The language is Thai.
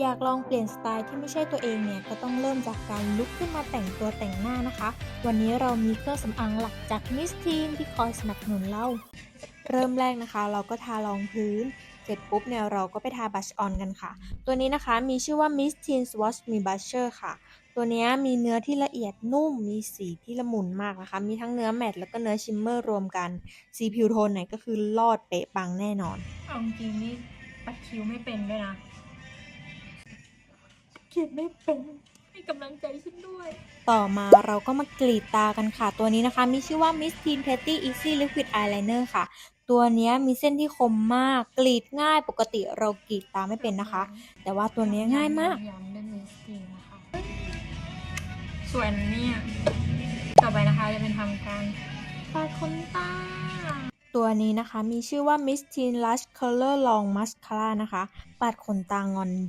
อยากลองเปลี่ยนสไตล์ที่ไม่ใช่ตัวเองเนี่ยก็ต้องเริ่มจากการลุกขึ้นมาแต่งตัวแต่งหน้านะคะ วันนี้เรามีเครื่องสำอางหลักจากมิสทีนที่คอยสนับสนุนเรา เริ่มแรกนะคะ เราก็ทารองพื้น เสร็จปุ๊บเนี่ยเราก็ไปทาบัชออนกันค่ะ ตัวนี้นะคะมีชื่อว่า Miss Teen Swatch Me Blusher ค่ะ ตัวนี้มีเนื้อที่ละเอียดนุ่ม มีสีที่ละมุนมากนะคะ มีทั้งเนื้อแมตต์แล้วก็เนื้อชิมเมอร์รวมกัน สีผิวโทนไหนก็คือลอดเป๊ะปังแน่นอน เอาจริงนี่ปัดคิ้วไม่เป็นด้วยนะ เขียนไม่เป็นให้กำลังใจฉันด้วย ต่อมาเราก็มากรีดตากันค่ะ ตัวนี้นะคะ มีชื่อว่า Miss Teen Petty Easy Liquid Eyeliner ค่ะ ตัวเนี้ยมีเส้นที่คมมาก กรีดง่ายปกติเรากรีดตาไม่เป็นนะคะ แต่ว่าตัวเนี้ยง่ายมาก ย้ำด้วยมิสทีนนะคะสวยนะเนี่ยต่อไปนะคะจะเป็นทำการปาดขนตา ตัวนี้นะคะมีชื่อว่า Miss Teen Lush Color Long Mascara นะคะ ปัดขนตางอนเด้ง